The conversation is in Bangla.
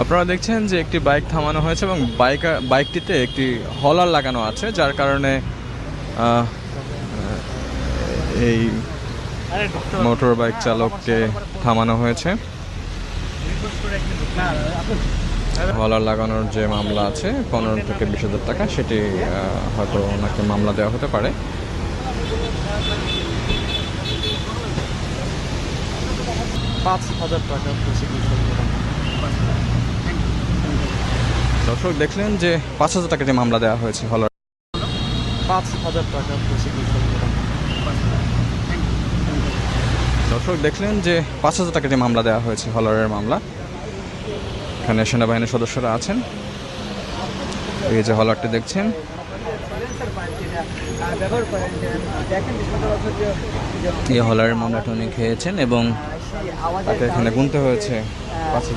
আপনারা দেখছেন যে একটি বাইক থামানো হয়েছে এবং বাইক বাইকটিতে একটি হলার লাগানো আছে, যার কারণে এই মোটর বাইক চালককে থামানো হয়েছে। হলার লাগানোর যে মামলা আছে, পনেরো থেকে বিশ হাজার টাকা, সেটি হয়তো ওনাকে মামলা দেওয়া হতে পারে। পাঁচ হাজার টাকা দর্শক দেখলেন যে পাঁচ হাজার টাকা যে মামলা দেওয়া হয়েছে হলার পাঁচ হাজার টাকা দর্শক দেখলেন যে পাঁচ হাজার টাকা যে মামলা দেওয়া হয়েছে হলারের মামলা। এখানে সেনাবাহিনীর সদস্যরা আছেন। এই যে হলারটি দেখছেন এই হলারের মামলাটা উনি খেয়েছেন এবং তাকে এখানে গুনতে হয়েছে। পাঁচ হাজার